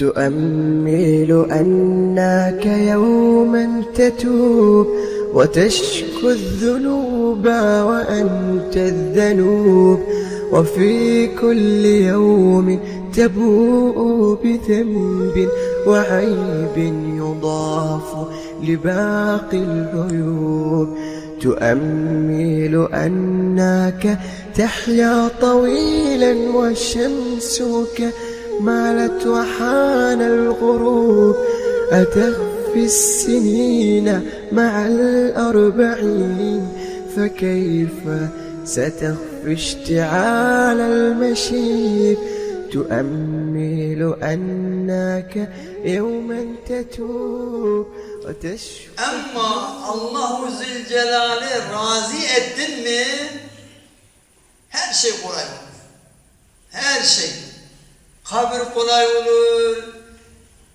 تؤمل أنك يوما تتوب وتشكو الذنوب وأنت الذنوب وفي كل يوم تبوء بذنب وعيب يضاف لباقي العيوب. تؤمل أنك تحيا طويلا وشمسك مالت وحان الغروب أتخفي السنين مع الأربعين فكيف ستخفي اشتعال المشيب تؤمل أنك يوما تتوب وتشفى Ama Allahu Zülcelal'i razı ettin mi her şey kolay şey. Kabir kolay olur.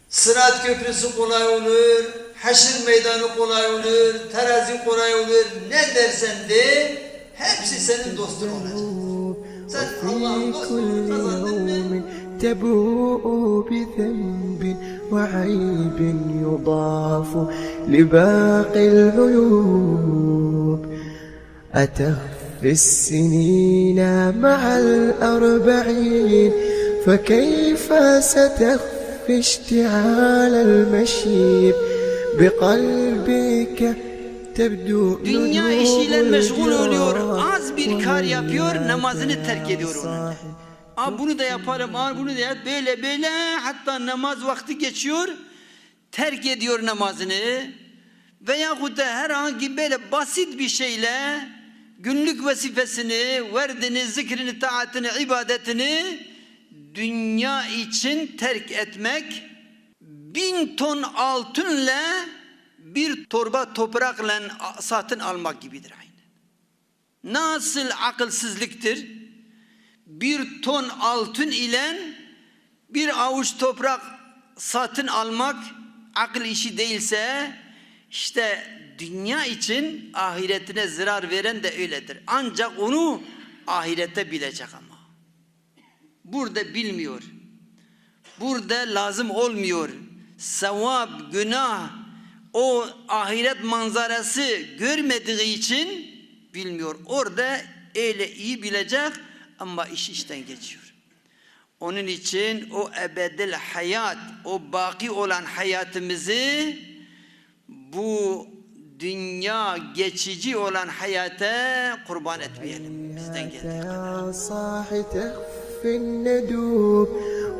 Sırat köprüsü kolay olur. Haşr meydanı kolay olur. Terazi kolay olur. Ne dersen de hepsi senin dostun olacak. Sen Allah'ın وفي dostluğunu كل kazandın mı? يوم تبوء بذنب وعيب يضاف لباقي العيوب أتخفي السنين مع الأربعين فكيف ستخفي اشتعال المشيب بقلبك تبدو Dünya نجوم işiyle meşgul oluyor. الجراح Az bir kar yapıyor, وهي namazını terk ediyor onu. صاحب Aa, bunu da yapalım, aa, bunu da yap. Böyle böyle hatta namaz vakti geçiyor. Terk ediyor namazını. Veyahut da herhangi böyle basit bir şeyle günlük vazifesini, verdini, zikrini, taatini, ibadetini dünya için terk etmek bin ton altınla bir torba toprakla satın almak gibidir aynı. Nasıl akılsızlıktır? Bir ton altın ile bir avuç toprak satın almak akıl işi değilse işte dünya için ahiretine zarar veren de öyledir. Ancak onu ahirette bilecek ama. Burada bilmiyor. Burada lazım olmuyor. Sevap, günah, o ahiret manzarası görmediği için bilmiyor. Orada öyle iyi bilecek ama iş işten geçiyor. Onun için o ebedil hayat, o baki olan hayatımızı bu dünya geçici olan hayata kurban etmeyelim. Bizden geldiği kadar. يا صاح تخفي الندوب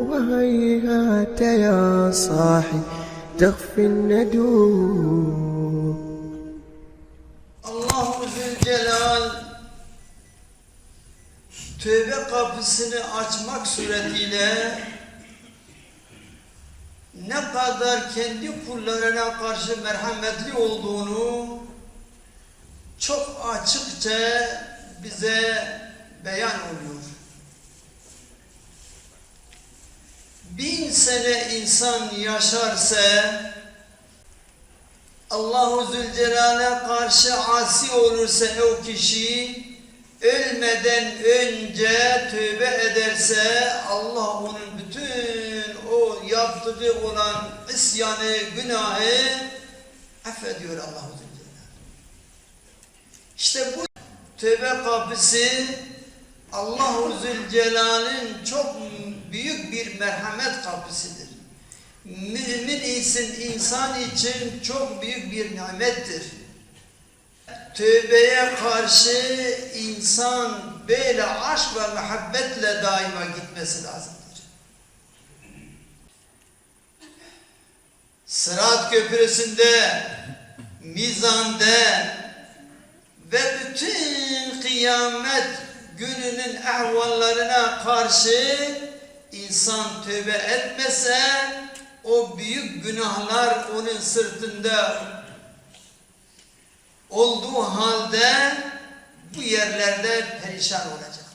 وهيهات يا صاحي تخفي الندوب Allahu Zülcelal tövbe kapısını açmak suretiyle ne kadar kendi kullarına karşı merhametli olduğunu çok açıkça bize beyan oluyor. Sene insan yaşarsa Allahu Zülcelal'e karşı asi olursa o kişi ölmeden önce tövbe ederse Allah onun bütün o yaptığı olan isyanı, günahı affediyor Allahu Zülcelal. İşte bu tövbe kapısı Allahu Zülcelal'in çok büyük bir merhamet kapısıdır. Mümin insan, insan için çok büyük bir nimettir. Tövbeye karşı insan böyle aşk ve muhabbetle daima gitmesi lazımdır. Sırat köprüsünde, mizanda ve bütün kıyamet gününün ehvallarına karşı insan tövbe etmese o büyük günahlar onun sırtında olduğu halde bu yerlerde perişan olacaktır.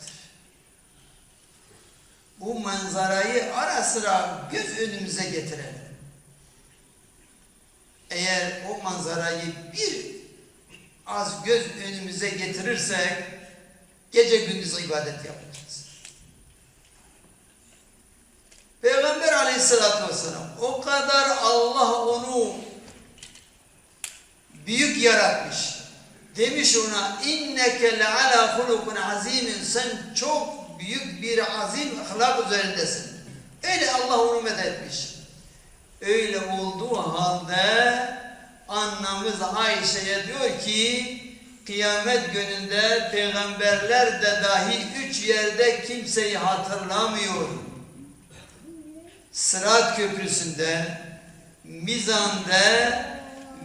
Bu manzarayı ara sıra göz önümüze getirelim. Eğer o manzarayı bir az göz önümüze getirirsek gece gündüz ibadet yapacağız. Peygamber aleyhissalatü vesselam o kadar Allah onu büyük yaratmış. Demiş ona inneke le ala hulukun azimin sen çok büyük bir azim ahlak üzerindesin. Öyle Allah onu methetmiş. Öyle olduğu halde annemiz Ayşe'ye diyor ki kıyamet gününde peygamberler de dahi üç yerde kimseyi hatırlamıyor. Sırat köprüsünde, mizanda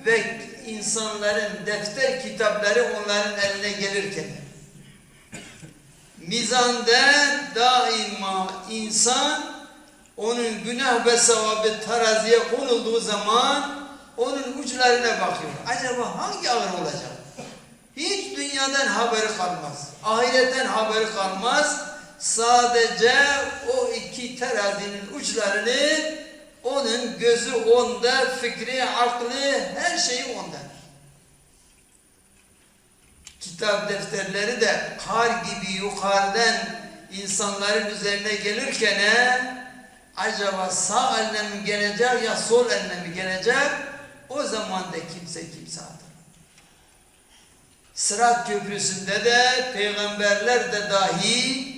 ve insanların defter kitapları onların eline gelirken mizanda daima insan onun günah ve sevabı teraziye konulduğu zaman onun uçlarına bakıyor. Acaba hangi ağır olacak? Hiç dünyadan haberi kalmaz. Ahiretten haberi kalmaz. Sadece o terazinin uçlarını onun gözü onda, fikri, aklı, her şeyi onda. Kitap defterleri de kar gibi yukarıdan insanların üzerine gelirken acaba sağ eline mi gelecek ya sol eline mi gelecek? O zaman da kimse kimse hatırlamıyor. Sırat köprüsünde de peygamberler de dahi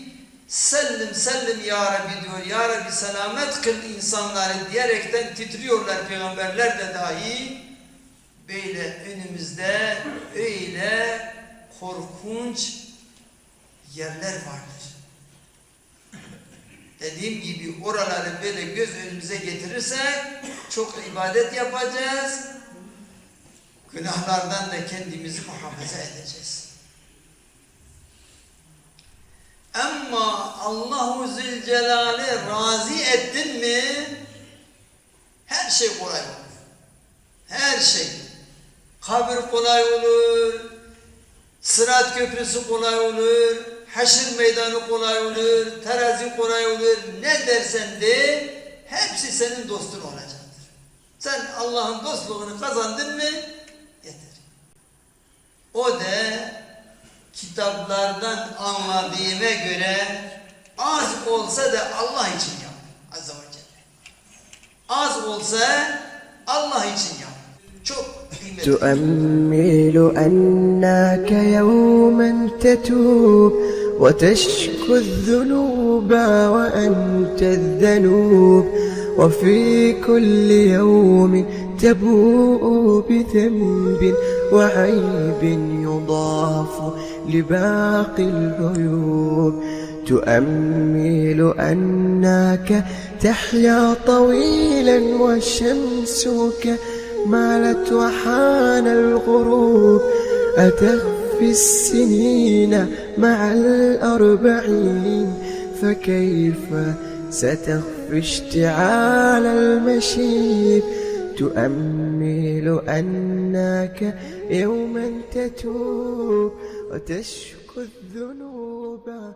sellim sellim ya Rabbi diyor. Ya Rabbi selamet kıl insanları diyerekten titriyorlar peygamberler de dahi. Böyle önümüzde öyle korkunç yerler vardır. Dediğim gibi oraları böyle göz önümüze getirirsek çok ibadet yapacağız. Günahlardan da kendimizi muhafaza edeceğiz. Ama Allahu Zülcelal'i razı ettin mi her şey kolay olur. Her şey. Kabir kolay olur. Sırat köprüsü kolay olur. Haşr meydanı kolay olur. Terazi kolay olur. Ne dersen de hepsi senin dostun olacaktır. Sen Allah'ın dostluğunu kazandın mı yeter. O da kitaplardan anladığıma göre az olsa da Allah için yap. Azze ve Celle. Az olsa Allah için yap. Çok. تؤمل أنك يوما تتوب وتشكو الذنوب وأنت الذنوب وفي كل يوم تبوء بذنب وعيب يضاف لباقي العيوب. تؤمل أنك تحيا طويلا وشمسك مالت وحان الغروب. أتخفي السنين مع الأربعين. فكيف ستخفي اشتعال المشيب؟ تؤمل أنك يوما تتوب. وتشكو الذنوب